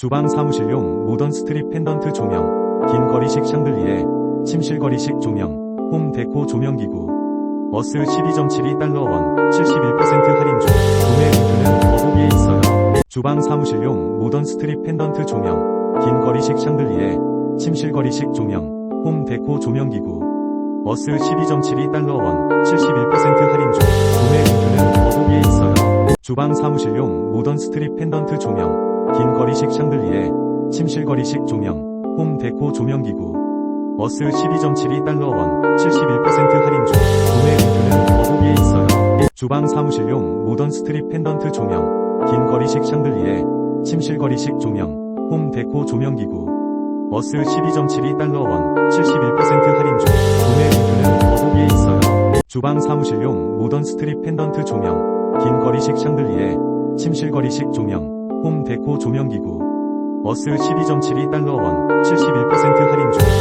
주방 사무실용 모던 스트립 펜던트 조명, 긴 거리식 샹들리에, 침실 거리식 조명, 홈 데코 조명 기구, 어스 12.72달러 원, 71% 할인 중, 구매 링크는 더보기에 있어요. 주방 사무실용 모던 스트립 펜던트 조명, 긴 거리식 샹들리에, 침실 거리식 조명, 홈 데코 조명 기구, 어스 12.72달러 원, 71% 할인 중, 구매 링크는 더보기에 있어요. 주방 사무실용 모던 스트립 펜던트 조명, 긴 거리식 샹들리에, 침실 거리식 조명, 홈 데코 조명 기구, 어스 12.72달러 원, 71% 할인 중, 구매 링크는 더보기에 있어요. 주방 사무실용 모던 스트립 펜던트 조명, 긴 거리식 샹들리에, 침실 거리식 조명, 홈 데코 조명 기구, 어스 12.72달러 원, 71% 할인 중, 구매 링크는 더보기에 있어요. 주방 사무실용 모던 스트립 펜던트 조명, 긴 거리식 샹들리에, 침실 거리식 조명, 홈 데코 조명 기구, 어스 12.72달러 원, 71% 할인 중,